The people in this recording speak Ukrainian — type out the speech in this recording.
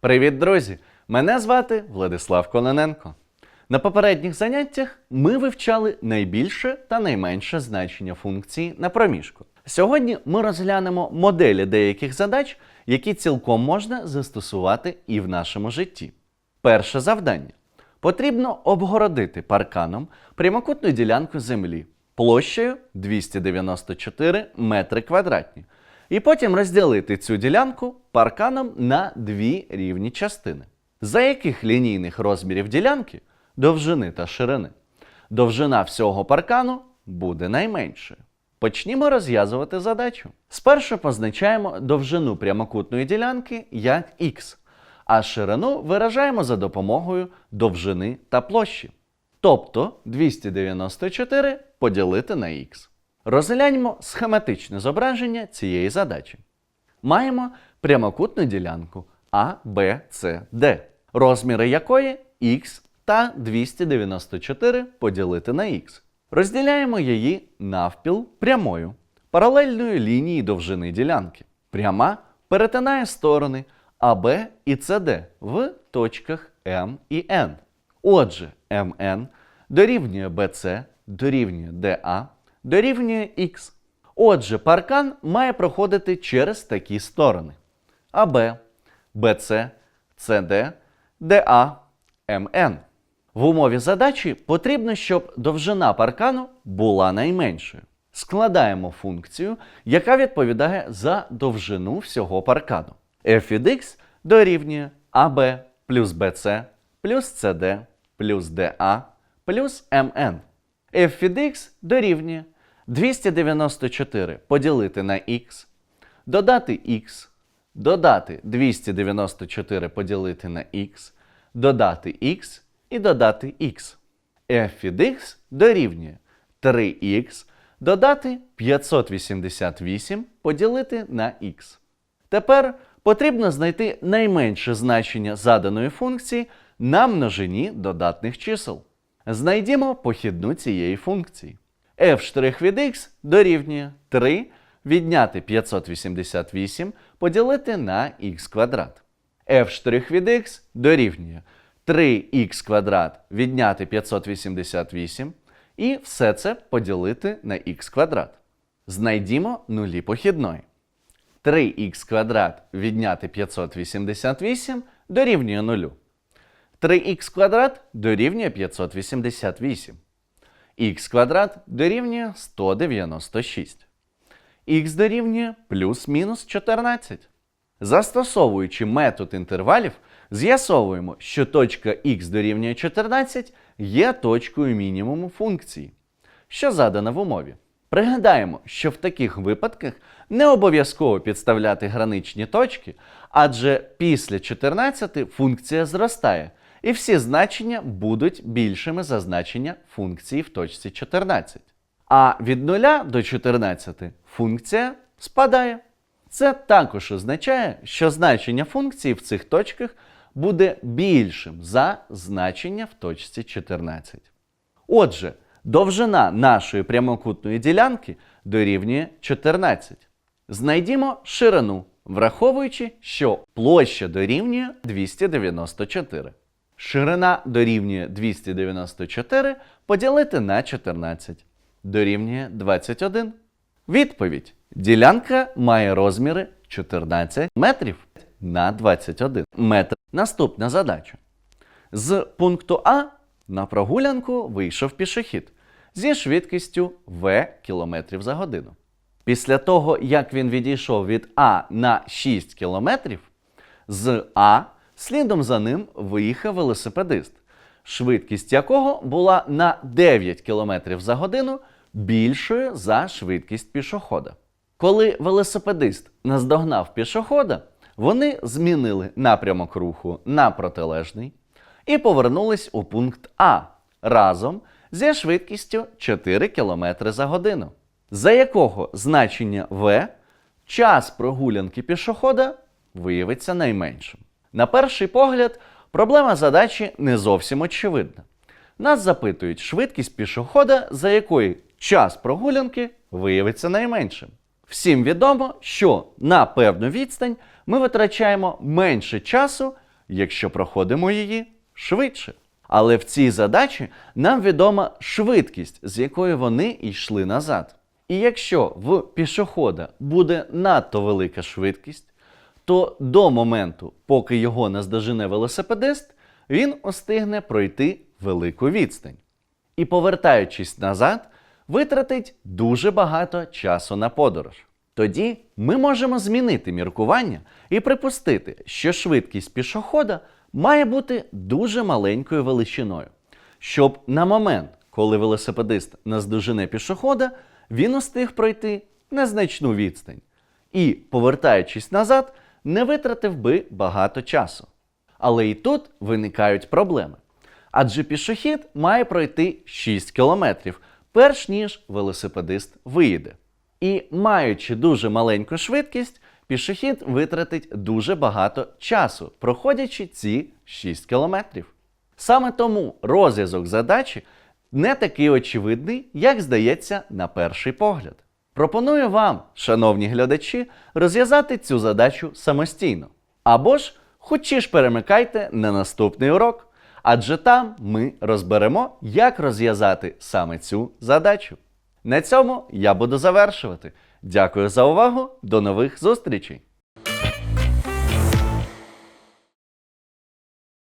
Привіт, друзі! Мене звати Владислав Кононенко. На попередніх заняттях ми вивчали найбільше та найменше значення функції на проміжку. Сьогодні ми розглянемо моделі деяких задач, які цілком можна застосувати і в нашому житті. Перше завдання. Потрібно обгородити парканом прямокутну ділянку землі площею 294 метри квадратні. І потім розділити цю ділянку парканом на дві рівні частини. За яких лінійних розмірів ділянки довжини та ширини довжина всього паркану буде найменшою. Почнімо розв'язувати задачу. Спершу позначаємо довжину прямокутної ділянки як х, а ширину виражаємо за допомогою довжини та площі. Тобто 294 поділити на х. Розгляньмо схематичне зображення цієї задачі. Маємо прямокутну ділянку А, Б, С, Д, розміри якої х та 294 поділити на х. Розділяємо її навпіл прямою, паралельною лінії довжини ділянки. Пряма перетинає сторони АБ і СД в точках М і Н. Отже, МН дорівнює BC, дорівнює DA, дорівнює Х. Отже, паркан має проходити через такі сторони: АБ, БЦ, СД, ДА, МН. В умові задачі потрібно, щоб довжина паркану була найменшою. Складаємо функцію, яка відповідає за довжину всього паркану. f від x дорівнює AB плюс BC плюс CD плюс DA плюс MN. F від x дорівнює 294 поділити на x, додати x, додати 294 поділити на x, додати x і додати x. f від x дорівнює 3x додати 588 поділити на x. Тепер потрібно знайти найменше значення заданої функції на множині додатних чисел. Знайдімо похідну цієї функції. f' від x дорівнює 3 відняти 588 поділити на х квадрат. f' від x дорівнює 3х квадрат відняти 588 і все це поділити на х квадрат. Знайдімо нулі похідної. 3х квадрат відняти 588 дорівнює 0. 3х квадрат дорівнює 588. х квадрат дорівнює 196. х дорівнює плюс-мінус 14. Застосовуючи метод інтервалів, з'ясовуємо, що точка х дорівнює 14 є точкою мінімуму функції, що задана в умові. Пригадаємо, що в таких випадках не обов'язково підставляти граничні точки, адже після 14 функція зростає, і всі значення будуть більшими за значення функції в точці 14. А від 0 до 14 функція спадає. Це також означає, що значення функції в цих точках буде більшим за значення в точці 14. Отже, довжина нашої прямокутної ділянки дорівнює 14. Знайдімо ширину, враховуючи, що площа дорівнює 294. Ширина дорівнює 294 поділити на 14. Дорівнює 21. Відповідь. Ділянка має розміри 14 метрів на 21 метр. Наступна задача. З пункту А на прогулянку вийшов пішохід зі швидкістю v км за годину. Після того, як він відійшов від А на 6 км, з А слідом за ним виїхав велосипедист, швидкість якого була на 9 км за годину більшою за швидкість пішохода. Коли велосипедист наздогнав пішохода, вони змінили напрямок руху на протилежний і повернулись у пункт А разом зі швидкістю 4 км за годину, за якого значення В час прогулянки пішохода виявиться найменшим. На перший погляд, проблема задачі не зовсім очевидна. Нас запитують швидкість пішохода, за якої час прогулянки виявиться найменшим. Всім відомо, що на певну відстань ми витрачаємо менше часу, якщо проходимо її швидше. Але в цій задачі нам відома швидкість, з якою вони йшли назад. І якщо в пішохода буде надто велика швидкість, то до моменту, поки його наздожене велосипедист, він устигне пройти велику відстань. І повертаючись назад, витратить дуже багато часу на подорож. Тоді ми можемо змінити міркування і припустити, що швидкість пішохода має бути дуже маленькою величиною, щоб на момент, коли велосипедист наздожене пішохода, він устиг пройти незначну відстань і, повертаючись назад, не витратив би багато часу. Але і тут виникають проблеми. Адже пішохід має пройти 6 кілометрів, перш ніж велосипедист виїде. І маючи дуже маленьку швидкість, пішохід витратить дуже багато часу, проходячи ці 6 кілометрів. Саме тому розв'язок задачі не такий очевидний, як здається на перший погляд. Пропоную вам, шановні глядачі, розв'язати цю задачу самостійно. Або ж хочі ж перемикайте на наступний урок, адже там ми розберемо, як розв'язати саме цю задачу. На цьому я буду завершувати. Дякую за увагу, до нових зустрічей!